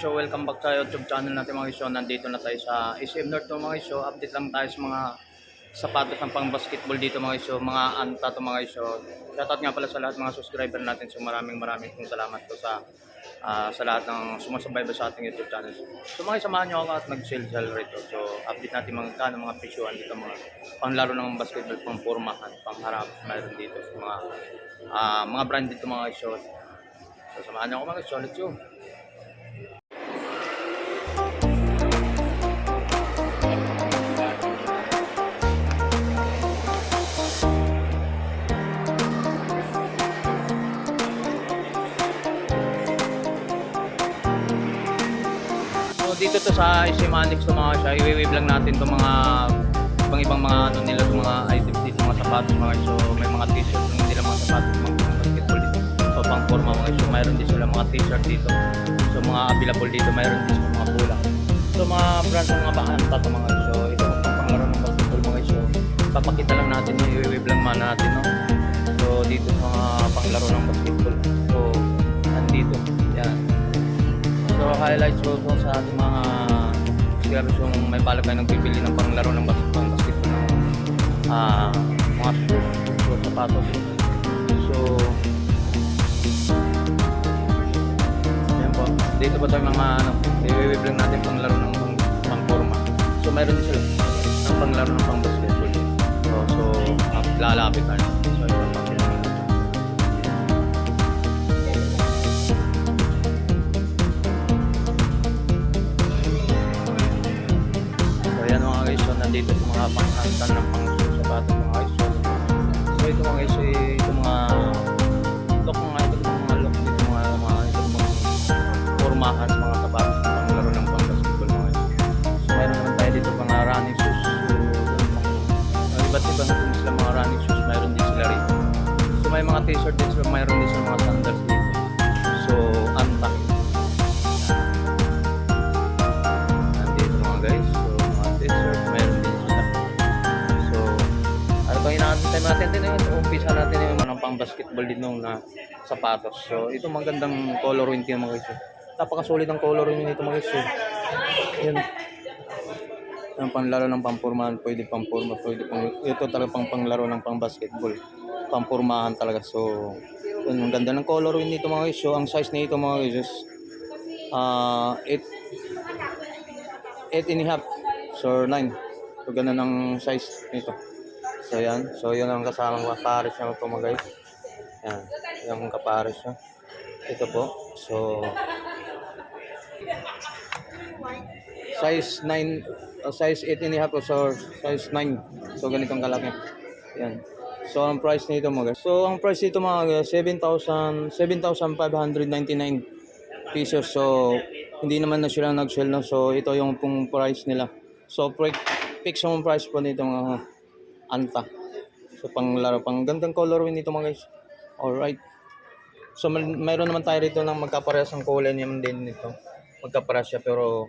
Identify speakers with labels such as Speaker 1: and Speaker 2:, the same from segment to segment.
Speaker 1: isyo. Welcome back sa YouTube channel natin mga isyo. Nandito na tayo sa SM North to mga isyo. Update lang tayo sa mga sapatos ng pang basketball dito mga isyo. Mga anta to mga isyo. Shoutout nga pala sa lahat mga subscriber natin. So maraming maraming pong salamat po sa ah, sa lahat ng sumasabay sa ating YouTube channel. So mga samahan nyo ako at nag-sale sale rito. So update natin mga kano mga presyuhan dito mga panglaro ng basketball pang pormahan, pang harap mayroon dito sa mga ah, mga brand dito mga isyo. So samahan nyo ako mga isyo. Let's go. To sa Isimanix to mga siya, i-wave lang natin to mga ibang ibang mga ano nila, to mga items dito, mga sapatos mga so may mga t-shirt yung nila mga sapatos mga basketball dito. So pang forma mga so mayroon din sila mga t-shirt dito. So mga available dito, mayroon din sila mga kulang. So mga brand ng mga baanta to mga so ito ang panglaro ng basketball mga so papakita lang natin yung i-wave lang man natin no. So dito mga panglaro ng basketball. So highlights ko po sa ating mga players yung may balak kayo nagbibili ng panglaro ng bas- pang basketball ng ah, mga shoes, so, sapatos. So, yan po. Dito po tayo mga ano, i-wave lang natin panglaro ng pang, pang forma. So, mayroon din sila ng panglaro ng pang basketball. So, so uh, lalapit tayo. Nandito sa mga panghantan ng pang sapatos mga guys. So, ito mga guys, so, ito mga look mga ito mga look dito mga mga ito mga formahan sa mga sapatos ng panglaro ng pang basketball mga guys. So meron naman tayo dito mga running shoes. So, iba't ibang din sila mga running shoes, mayroon din sila rito. So may mga t-shirt din sila, mayroon din sila mga sandals dito. So bang inaantay natin din yun? Umpisa natin yung mga pang basketball din nung na sapatos. So, ito magandang color win din mga guys. Napakasulit ang color win nito mga guys. Yan. Yung panlaro ng pampurmahan, pwede pampurma, pwede pang, ito talaga pang panglaro ng pang basketball. Pampurmahan talaga. So, yun, ang ganda ng color win nito mga guys. Ang size nito mga guys ah 8 8 and a half. So, 9. So, ganun ang size nito. So, yan. So, yun ang kasamang kapares niya ito mga guys. Yan. Yung kapares niya. Ito po. So, size 9, uh, size 8 and a half so size 9. So, ganitong kalaki. Yan. So, ang price nito mga guys. So, ang price nito mga guys, 7,000, 7,599 pesos. So, hindi naman na sila nag-sell no. So, ito yung pong price nila. So, fix yung price po nito mga anta. So, pang laro, pang gandang color nito mga guys. Alright. So, may, mayroon naman tayo rito ng magkaparehas ang kulay naman din nito. Magkaparehas siya pero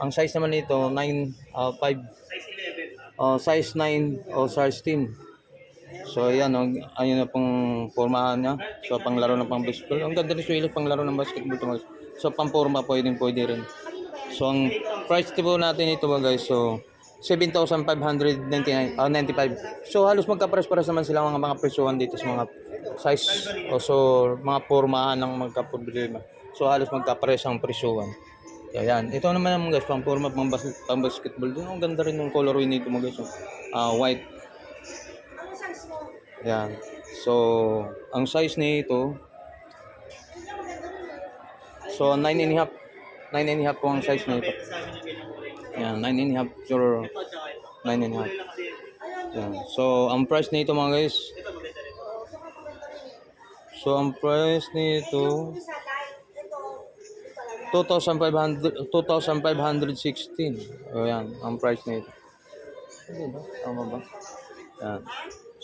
Speaker 1: ang size naman nito 9 uh, 5 uh, size 9 o size 10. So ayan, oh, ayun na pong formahan niya. So panglaro ng pang basketball. Ang ganda ni Suelo panglaro ng basketball guys. So pang forma pwedeng pwede rin. So ang price po natin ito mga guys. So 7,599 ah 95. So halos magkapares-pares naman sila mga mga presyuhan dito sa mga size o so mga formahan ng magkaproblema. So halos magkapares ang presyuhan. So. Ito naman ang guys, pang forma pang, bas- pang basketball. Din ang ganda rin ng colorway nito mga guys. oh. Ah, white. Yan. So, ang size nito So, 9 and a half. 9 and a half po ang size nito. Yan, 9 and a half. Sure. 9 and a half. Yan. So, ang price nito mga guys. So, ang price nito 2,500 2,516. O yan, ang price nito. Tama ba? Yan.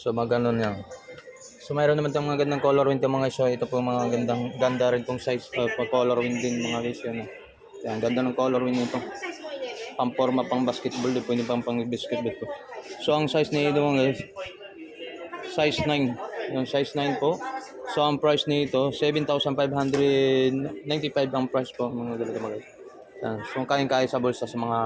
Speaker 1: So, magano yan. So, mayroon naman itong mga gandang color wind mga guys. So, ito po mga gandang, ganda rin itong size, uh, pa color wind din mga guys. Yan. Yan, ganda ng color wind nito. Pang forma, pang basketball, di pwede pang pang basketball po. So, ang size nito mga guys, size 9. Yung size 9 po. So, ang price nito, 7,595 ang price po, mga ganito mga guys. So, kayang-kaya sa bulsa sa mga,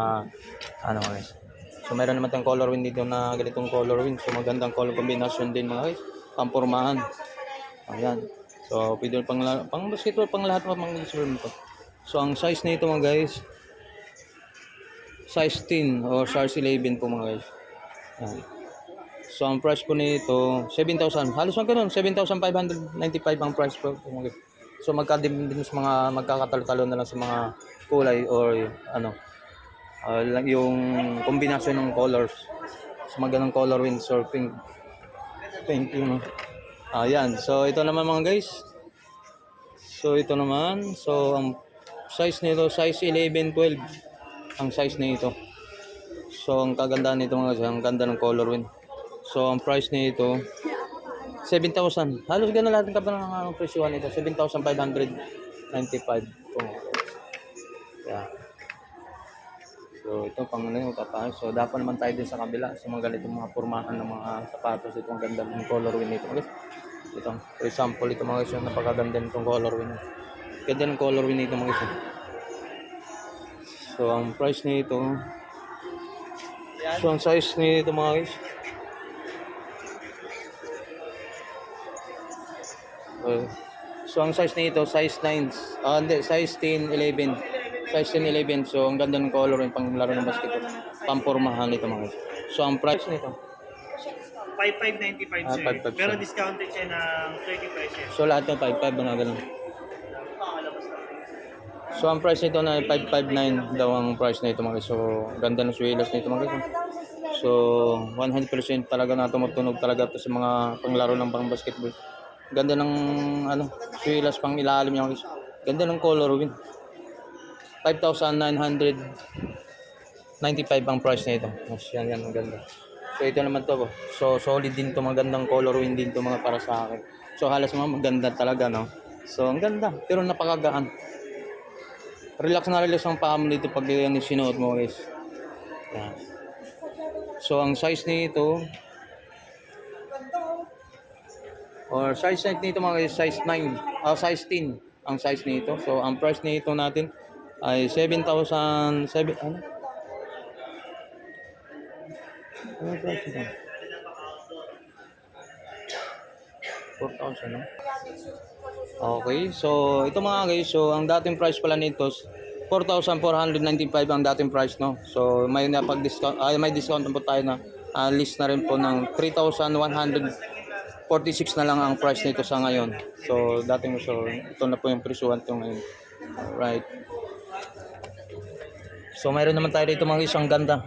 Speaker 1: ano guys. So, meron naman tayong color wind dito na ganitong color wind. So, magandang color combination din mga guys. Pampurmahan. Ayan. So, pwede pang, pang basketball, pang lahat mga mga basketball to. So, ang size nito mga guys, size 10 or size 11 po mga guys. Ayan. So, ang price po nito, 7,000. Halos ang ganun, 7,595 ang price po. po mga guys. So, magkadim din sa mga magkakatalo-talo na lang sa mga kulay or ano, lang yung kombinasyon ng colors. So, magandang color wind surfing. Thank you. Ayan. So, ito naman mga guys. So, ito naman. So, ang size nito, size 11, 12. Ang size nito. So, ang kagandahan nito mga guys, ang ganda ng color wind. So, ang price nito, 7,000. Halos ganun lahat ng kapalang ang presyo nito. 7,595. Oh. Yeah. So, ito pang ano yung kapahan. So, dapat naman tayo din sa kabila sa mga ganitong mga pormahan ng mga sapatos. Ito ang ganda ng color wind nito. Guys. Ito, for example, ito mga yung napakaganda nitong color wind. Ganda ng color wind nito mga guys. So, ang price nito, so, ang size nito mga guys, Uh, so ang size nito, size 9, ah hindi, size 10, 11. Size 10, 11. So ang ganda ng color yung panglaro ng basketball. Pampurmahan nito mga guys. So ang price nito.
Speaker 2: 5595
Speaker 1: Ah,
Speaker 2: sir.
Speaker 1: 5,500.
Speaker 2: Pero discounted siya ng 30 pesos.
Speaker 1: So lahat ng 5.5 na ganun. So ang price nito na 559 daw ang price nito mga. So ganda ng swilas nito mga guys. So 100% talaga na tumutunog talaga to sa mga panglaro ng pang basketball. Ganda ng ano, swilas pang ilalim niya guys. Ganda ng color win. 5,995 ang price nito. Mas yan yan ang ganda. So ito naman to. So solid din to magandang color win din to mga para sa akin. So halos mga maganda talaga no. So ang ganda pero napakagaan. Relax na relax ang paa mo dito pag yan sinuot mo guys. So ang size nito or size height nito mga guys, size 9, ah size 10 ang size nito. So ang price nito natin ay 7,000 7 ano? Ano price nito? 4,000 no? Okay, so ito mga guys, so ang dating price pala nito 4,495 ang dating price no. So may napag-discount ay may discount po tayo na ah, list na rin po ng 3,146 na lang ang price nito sa ngayon. So dating so ito na po yung presyuhan to ngayon. Alright. So mayroon naman tayo dito mga guys, ang ganda.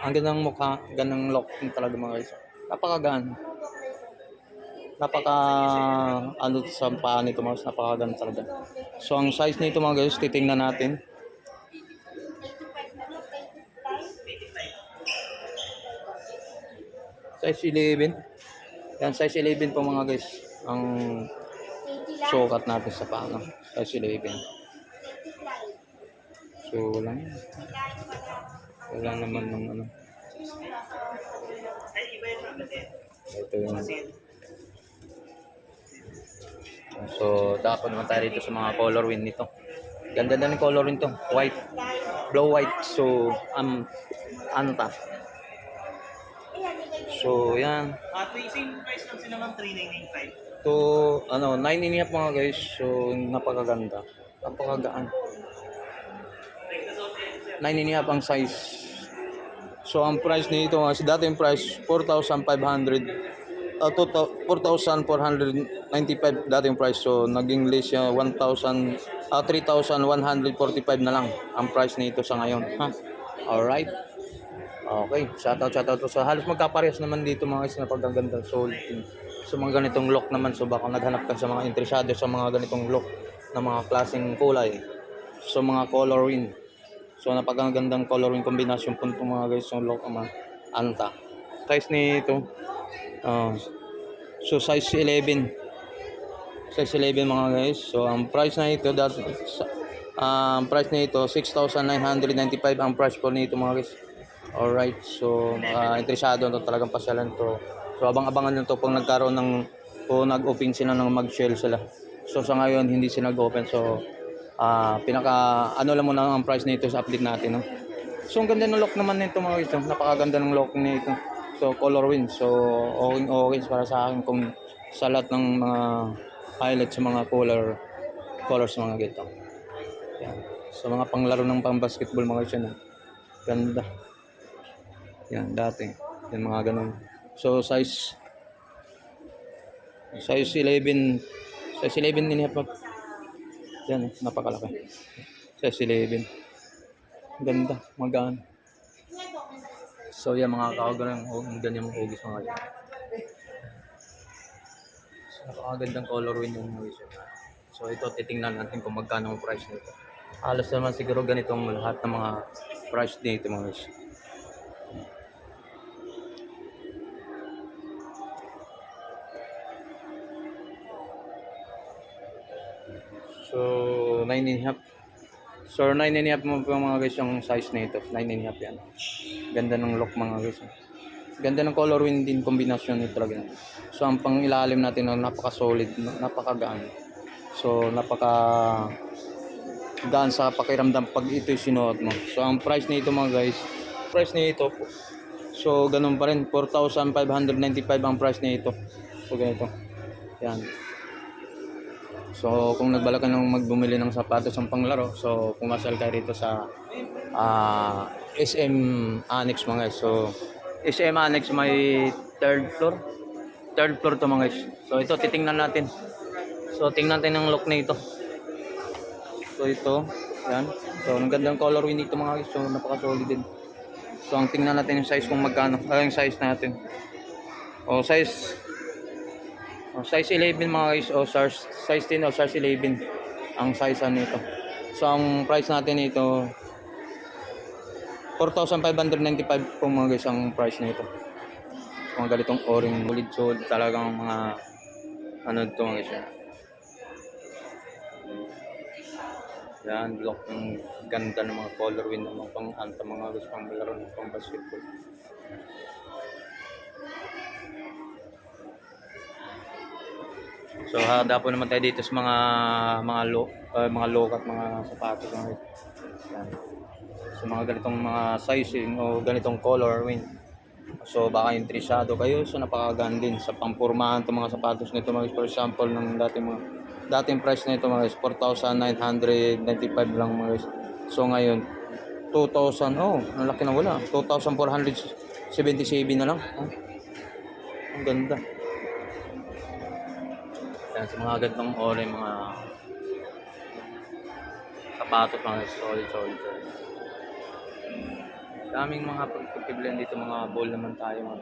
Speaker 1: Ang gandang mukha, gandang look talaga mga guys. Napakagaan napaka ano sa paa nito mga napakaganda talaga. So ang size nito mga guys, titingnan natin. Size 11. Yan, size 11 po mga guys. Ang sukat natin sa paa. no? Size 11. So, wala. Wala naman ng ano. Ito yung So, dapat naman tayo dito sa mga color wind nito. Ganda na ng color wind to. White. Blow white. So, um, anta. So, yan.
Speaker 2: Uh, same price lang sila ma'am, 3995.
Speaker 1: To, ano, 9 and a half mga guys. So, napakaganda. Napakagaan. 9 and a half ang size. So, ang price nito, as dating price, 4,500. Uh, 4,495 dating price. So, naging less siya 1,000, ah 3,145 na lang ang price nito sa ngayon. Ha? Alright. Okay. Shoutout, shoutout to sa halos magkaparehas naman dito mga guys na pagkaganda. So, sa mga ganitong look naman. So, baka naghanap ka sa mga interesado sa mga ganitong look na mga klaseng kulay. So, mga coloring. So, napakagandang coloring combination po itong mga guys yung look ang mga anta. Size nito, ah so size 11. Size 11 mga guys. So, ang price na ito, that, ang price na ito, 6,995 ang price po nito mga guys. Alright, so uh, interesado na talagang pasyalan to. So abang-abangan nyo to pag nagkaroon ng o nag-open sila ng mag-shell sila. So sa ngayon hindi sila nag-open so ah pinaka ano lang muna ang price nito sa update natin no. So ang ganda ng lock naman nito mga guys, napakaganda ng lock nito. So color win. So okay okay para sa akin kung sa lahat ng mga highlights sa mga color colors mga ganito. Yan. Sa mga panglaro ng pang basketball mga ah. Ganda. Yan dati. Yan mga ganun. So size size 11 size 11 din half yan napakalaki size 11 ganda magaan so yan mga kakaganang ang ganyan mong hugis mga yan so, napakagandang color win yung hugis yun. so ito titingnan natin kung magkano ang price nito halos naman siguro ganitong lahat ng mga price nito mga guys So, 9 and a half. So, 9 and mo po mga guys yung size na ito. 9 and a half yan. Ganda ng look mga guys. Ganda ng color win din kombinasyon nito talaga. So, ang pang ilalim natin no, napaka-solid, no, napakagaan. So, napaka gaan sa pakiramdam pag ito sinuot mo. So, ang price nito mga guys, price nito po. So, ganun pa rin. 4,595 ang price nito. So, ganito. Yan. So, kung nagbalak ka nang magbumili ng sapatos ng panglaro, so pumasal ka rito sa ah, SM Annex mga guys. So, SM Annex may third floor. Third floor to mga guys. So, ito titingnan natin. So, tingnan natin ang look na ito. So, ito. Yan. So, ang gandang color win dito mga guys. So, napaka-solid din. So, ang tingnan natin yung size kung magkano. Ay, yung size natin. O, size Oh, size 11 mga guys o size, size 10 o size 11 ang size ano nito. So ang price natin nito 4,595 po mga guys ang price nito. Mga ganitong oring ulit solid talagang mga ano ito mga guys. yan. Yan, block ng ganda ng mga color win ng mga pang-anta mga guys pang laro ng pang basketball. So handa po naman tayo dito sa mga mga lo, uh, mga lock at mga sapatos mga yan. So mga ganitong mga sizing o ganitong color win. So baka interesado kayo so napakagaan din sa pangpormahan ng mga sapatos nito mga for example ng dating mga dating price nito mga guys 4,995 lang mga. So ngayon 2,000 oh, ang laki na wala. 2,477 na lang. Oh. Ang ganda. Yan, sa mga gantong ore, mga sapatos, mga solid, solid. Daming mga pagpipilian dito, mga ball naman tayo. Mga.